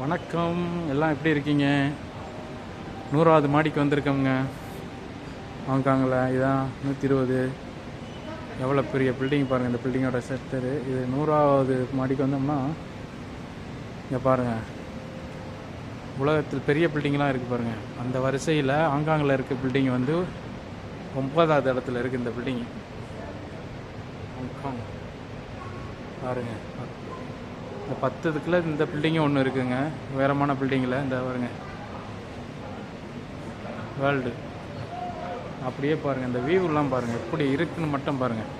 வணக்கம். எல்லாம் எப்படி இருக்கீங்க? நூறாவது மாடிக்கு வந்திருக்கோங்க ஹாங்காங்கில் இதான் நூற்றி இருபது எவ்வளோ பெரிய பில்டிங் பாருங்கள் இந்த பில்டிங்கோட செக்டர் இது நூறாவது மாடிக்கு வந்தோம்னா இங்கே பாருங்கள் உலகத்தில் பெரிய பில்டிங்லாம் இருக்குது பாருங்கள் அந்த வரிசையில் ஹாங்காங்கில் இருக்க பில்டிங் வந்து ஒன்பதாவது இடத்துல இருக்குது இந்த பில்டிங் ஹாங்காங். பாருங்க. இந்த பத்துக்குள்ள இந்த பில்டிங்கும் ஒன்று இருக்குங்க. உயரமான பில்டிங்கில் இந்த பாருங்க. வேர்ல்டு அப்படியே பாருங்கள் இந்த வியூலாம் பாருங்கள் எப்படி இருக்குன்னு மட்டும் பாருங்கள்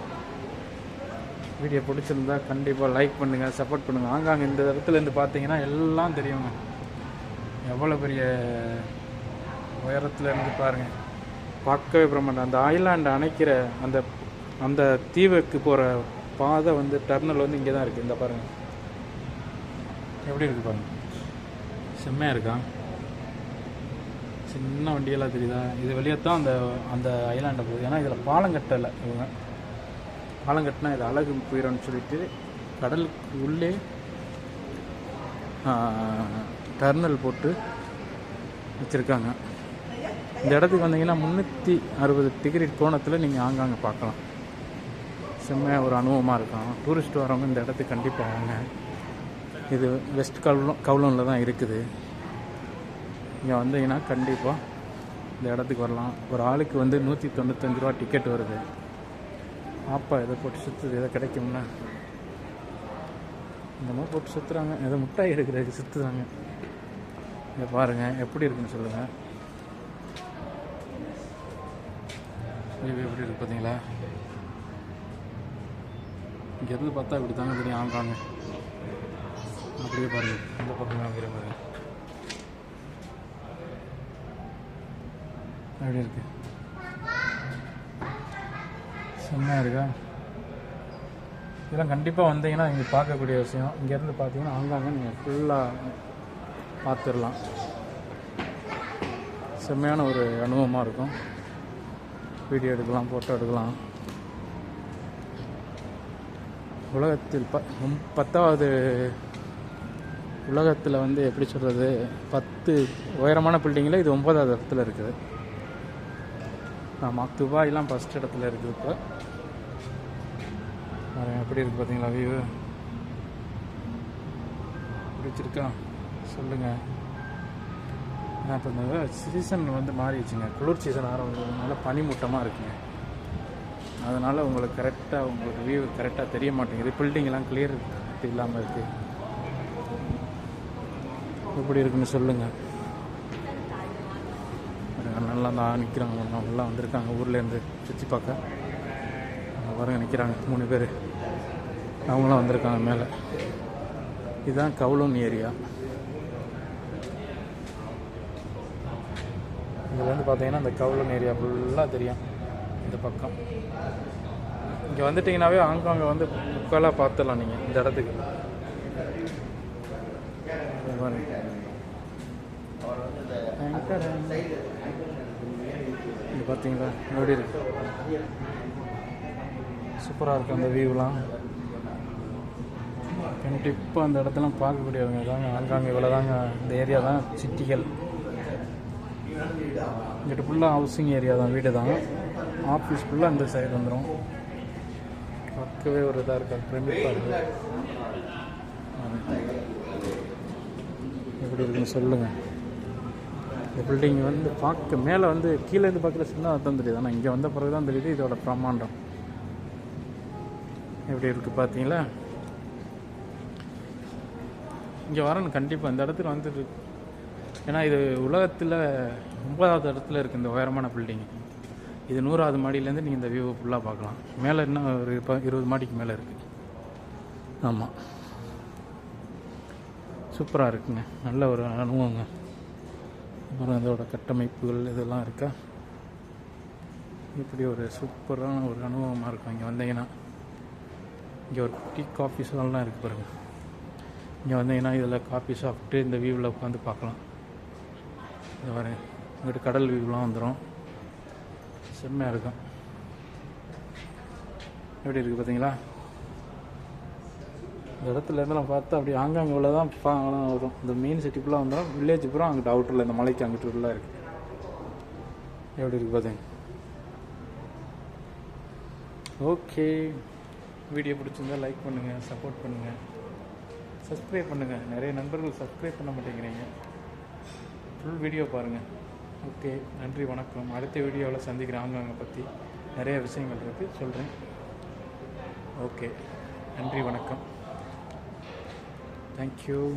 வீடியோ பிடிச்சிருந்தா கண்டிப்பாக லைக் பண்ணுங்கள் சப்போர்ட் பண்ணுங்கள் ஆங்காங்க இந்த இடத்துல இருந்து பார்த்தீங்கன்னா எல்லாம் தெரியுங்க. எவ்வளோ பெரிய உயரத்தில் இருந்து பாருங்கள் பார்க்கவே பிரம்மாண்டம். அந்த ஐலாண்டு அணைக்கிற அந்த அந்த தீவுக்கு போகிற பாதை வந்து டர்னல் வந்து இங்கே தான் இருக்குது இந்த பாருங்கள் எப்படி இருக்குது பாருங்கள் செம்மையாக இருக்கா? சின்ன வண்டியெல்லாம் தெரியுதா? இது வெளியே தான் அந்த அந்த ஐலாண்டை போகுது. ஏன்னா இதில் பாலம் கட்டலை இவங்க. பாலம் கட்டினா இது அழகு போயிடும்னு சொல்லிட்டு கடலுக்கு உள்ளே டர்னல் போட்டு வச்சுருக்காங்க. இந்த இடத்துக்கு வந்தீங்கன்னா முந்நூற்றி அறுபது டிகிரி கோணத்தில் நீங்கள் ஆங்காங்கே பார்க்கலாம். செம்மையாக ஒரு அனுபவமாக இருக்கும் டூரிஸ்ட் வரவங்க இந்த இடத்துக்கு கண்டிப்பாக வாங்க. இது வெஸ்ட் கவுலம் கவுலனில் தான் இருக்குது. இங்கே வந்தீங்கன்னா கண்டிப்பாக இந்த இடத்துக்கு வரலாம். ஒரு ஆளுக்கு வந்து நூற்றி தொண்ணூத்தஞ்சு ரூபா டிக்கெட் வருது. ஆப்பா இதை போட்டு சுற்றுது எதை கிடைக்கும்னா? இந்த மாதிரி போட்டு சுற்றுறாங்க எதை முட்டாய் எடுக்கிறதுக்கு சுற்றுறாங்க இதை பாருங்கள் எப்படி இருக்குன்னு சொல்லுங்கள் இது எப்படி இருக்கு பார்த்தீங்களா? இங்கேருந்து பார்த்தா இப்படி தாங்க தெரியும். ஆங்காங்க. அப்படியே பாருங்கள் இந்த பக்கம் காமிக்கிற பாருங்க எப்படி இருக்கு. செம்மையாக இருக்கா? இதெல்லாம் கண்டிப்பாக வந்தீங்கன்னா இங்கே பார்க்கக்கூடிய விஷயம். இங்கேருந்து பார்த்தீங்கன்னா ஆங்காங்க நீங்கள் ஃபுல்லாக பார்த்துடலாம். செம்மையான ஒரு அனுபவமாக இருக்கும். வீடியோ எடுக்கலாம் ஃபோட்டோ எடுக்கலாம். உலகத்தில் ப பத்தாவது உலகத்தில் வந்து எப்படி சொல்கிறது பத்து உயரமான பில்டிங்கில் இது ஒன்பதாவது இடத்துல இருக்குது. ஆமாம் துபாயெலாம் ஃபஸ்ட் இடத்துல இருக்குது இப்போ. எப்படி இருக்குது பார்த்தீங்களா வியூ பிடிச்சிருக்கா? சொல்லுங்கள் இப்போ இந்த சீசன் வந்து மாறிடுச்சுங்க. குளிர் சீசன் ஆரம்பிச்சதுனால பனிமூட்டமாக இருக்குங்க. அதனால் உங்களுக்கு கரெக்டாக உங்களுக்கு வியூ கரெக்டாக தெரிய மாட்டேங்குது. பில்டிங்லாம் கிளியர் இல்லாமல் இருக்குது எப்படி இருக்குன்னு சொல்லுங்கள் நல்லா தான் நிற்கிறாங்க அவங்களாம் வந்திருக்காங்க. ஊர்லேருந்து சுற்றி பார்க்க. பாருங்க நிற்கிறாங்க மூணு பேர். அவங்களாம் வந்திருக்காங்க மேலே. இதுதான் கவுலூன் ஏரியா. இதுலேருந்து பார்த்தீங்கன்னா இந்த கவுலூன் ஏரியா ஃபுல்லாக தெரியும். இந்த பக்கம். இங்கே வந்துட்டிங்கனாவே ஹாங்காங்கை வந்து புக்காலாக பார்த்துடலாம் நீங்கள் இந்த இடத்துக்கு. இது பார்த்தீங்களா எப்படி இருக்கு? சூப்பராக இருக்கு அந்த வியூலாம் கண்டிப்பாக அந்த இடத்தெல்லாம் பார்க்கக்கூடியவங்க தாங்க ஹாங்காங் இவ்வளோ தாங்க. இந்த ஏரியா தான் சிட்டிகள். இங்கிட்ட ஃபுல்லாக ஹவுசிங் ஏரியா தான் வீடு தான். ஆஃபீஸ் ஃபுல்லாக இந்த சைடு வந்துடும் பார்க்கவே ஒரு இதாக இருக்கா பிரமிப்பாக இருக்குது எப்படி இருக்குன்னு சொல்லுங்கள் இந்த பில்டிங் வந்து பார்க்க மேலே வந்து கீழேருந்து பார்க்குற சின்ன தான் தெரியுது. ஆனால் இங்கே வந்த பிறகு தான் தெரியுது இதோட பிரம்மாண்டம். எப்படி இருக்குது பார்த்தீங்களா? இங்கே வரணும். கண்டிப்பாக இந்த இடத்துல வந்துட்டு ஏன்னா இது உலகத்தில் ஒன்பதாவது இடத்துல இருக்குது இந்த உயரமான பில்டிங் இது நூறாவது மாடியிலேருந்து நீங்கள் இந்த வியூவை ஃபுல்லாக பார்க்கலாம். மேலே இன்னும் ஒரு இப்போ இருபது மாடிக்கு மேலே இருக்குது ஆமாம் சூப்பராக இருக்குங்க. நல்ல ஒரு அனுபவங்க. அப்புறம் அதோட கட்டமைப்புகள் இதெல்லாம் இருக்கா? இப்படி ஒரு சூப்பரான ஒரு அனுபவமாக இருக்கும். இங்கே வந்தீங்கன்னா இங்கே ஒரு டீ காஃபி ஷால்லாம் இருக்குது பாருங்கள் இங்கே வந்தீங்கன்னா இதில் காஃபி சாப்பிட்டு இந்த வியூவில் உட்காந்து பார்க்கலாம். இது வர இங்கிட்ட கடல் வியூலாம் வந்துடும் செம்மையாக இருக்கும். எப்படி இருக்குது பார்த்தீங்களா இந்த இடத்துலேருந்து நான் பார்த்தா அப்படி ஆங்காங்க உள்ள தான் பாங்கலாம் வரும் இந்த மெயின் சிட்டி ஃபுல்லாக வந்தால் வில்லேஜ் பூரா அங்கிட்டு அவுட்டரில் இந்த மலைக்கு அங்கிட்டு ஃபுல்லாக இருக்குது எப்படி இருக்கு பார்த்தீங்க ஓகே வீடியோ பிடிச்சிருந்தா லைக் பண்ணுங்கள் சப்போர்ட் பண்ணுங்கள் சப்ஸ்கிரைப் பண்ணுங்கள் நிறைய நண்பர்கள் சப்ஸ்கிரைப் பண்ண மாட்டேங்கிறீங்க. ஃபுல் வீடியோ பாருங்கள் ஓகே நன்றி வணக்கம். அடுத்த வீடியோவில் சந்திக்கிறேன் ஆங்காங்க பற்றி நிறைய விஷயங்கள் இருக்குது சொல்கிறேன் ஓகே நன்றி வணக்கம். Thank you.